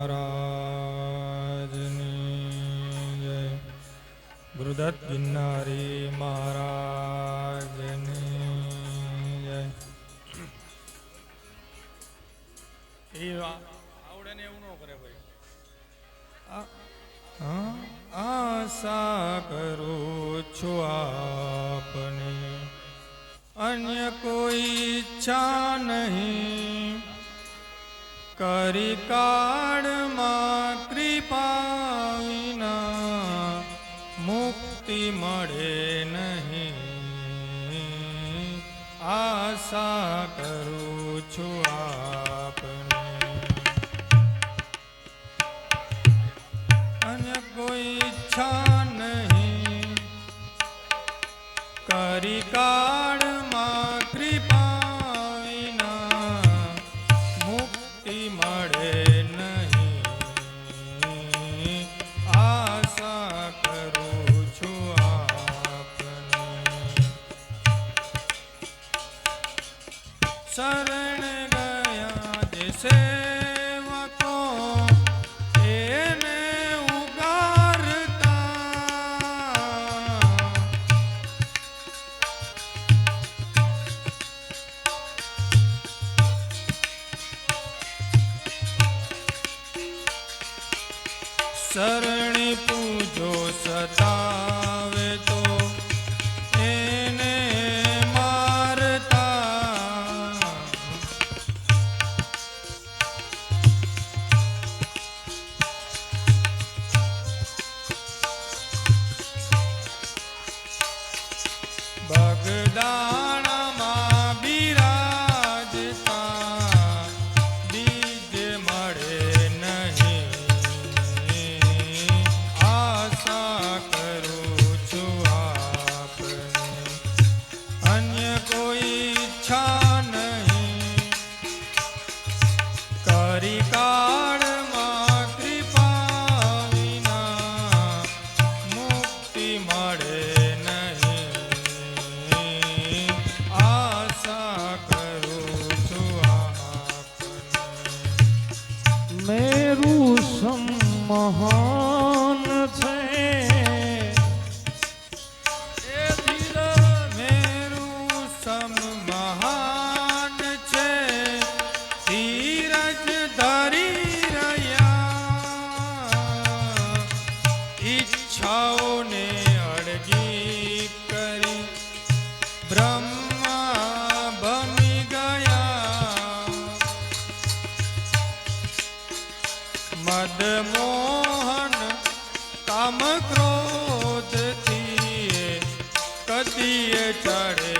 મહારાજની જય. ગુરુદત્ત ગિરનારી મહારાજની જય. એ આવડે ને એવું ન કરે ભાઈ. આશા કરું છું આપને. અન્ય કોઈ ઈચ્છા નહીં. કરી કાળમાં કૃપા વિના મુક્તિ મળે નહીં. આશા કરું છું આપને. અને કોઈ ઈચ્છા નહીં. કરી કાળમાં શરણ ગયા જે સેવકો એને ઉગારતા. શરણી પૂજો સતાવે ઈચ્છાઓને અડગી કરી બ્રહ્મા બની ગયા. મદમોહન કામ ક્રોધથી ચડે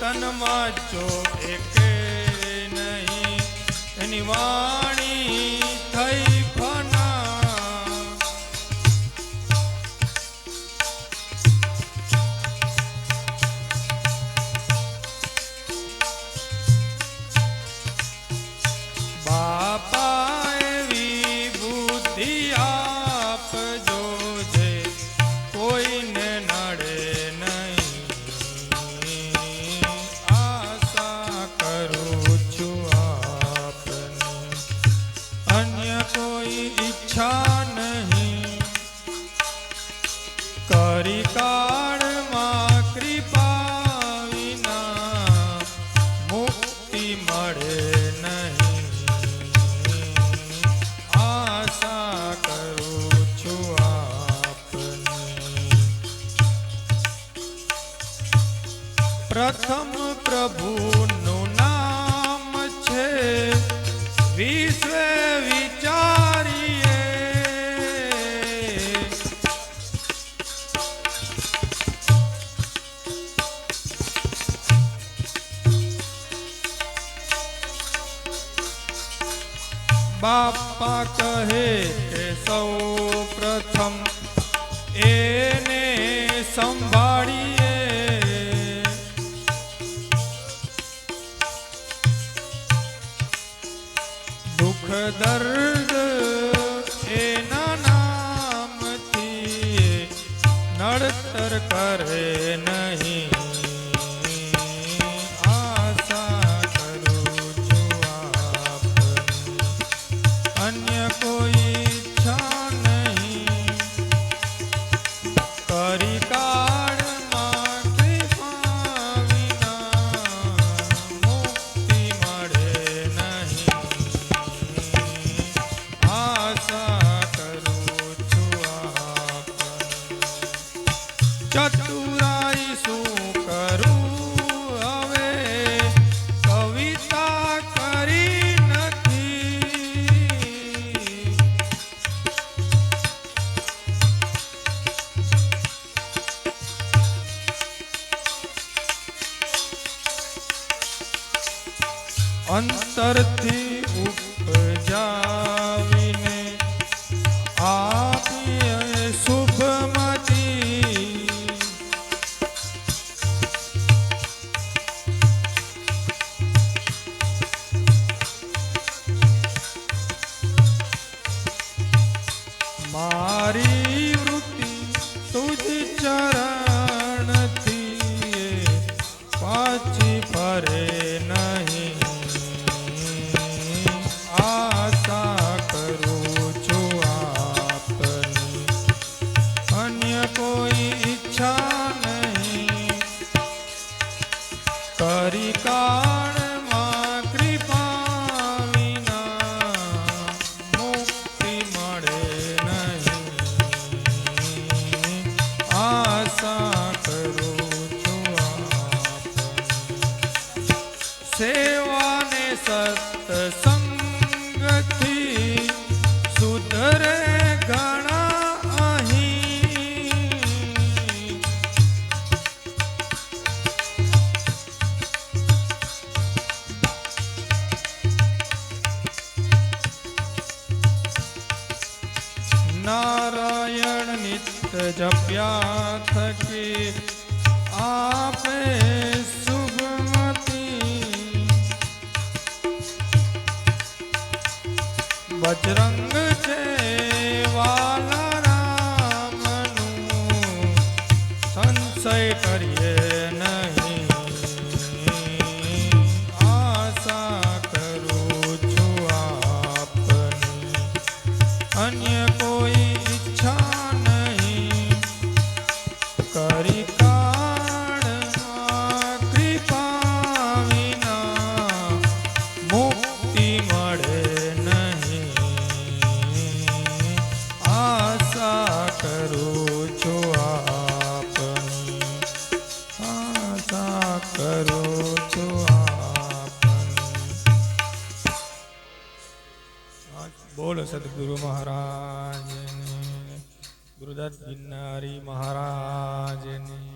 વર્તનમાં જો એકે નહીં. એની વાણી બાપા કહે કે સૌ પ્રથમ એને સંભાળીએ. દુઃખ દર્દ એના નામથી નડતર કરે નહીં. ચતુરાઈ શું કરું હવે? કવિતા કરી નથી. અંતરથી ઉપજા નારાયણ નિત્ય જપ્યા થકી આપે સુભમતી બજરંગ છે સદગુરુ મહારાજની ગુરુદત્ત ગિરનારી મહારાજની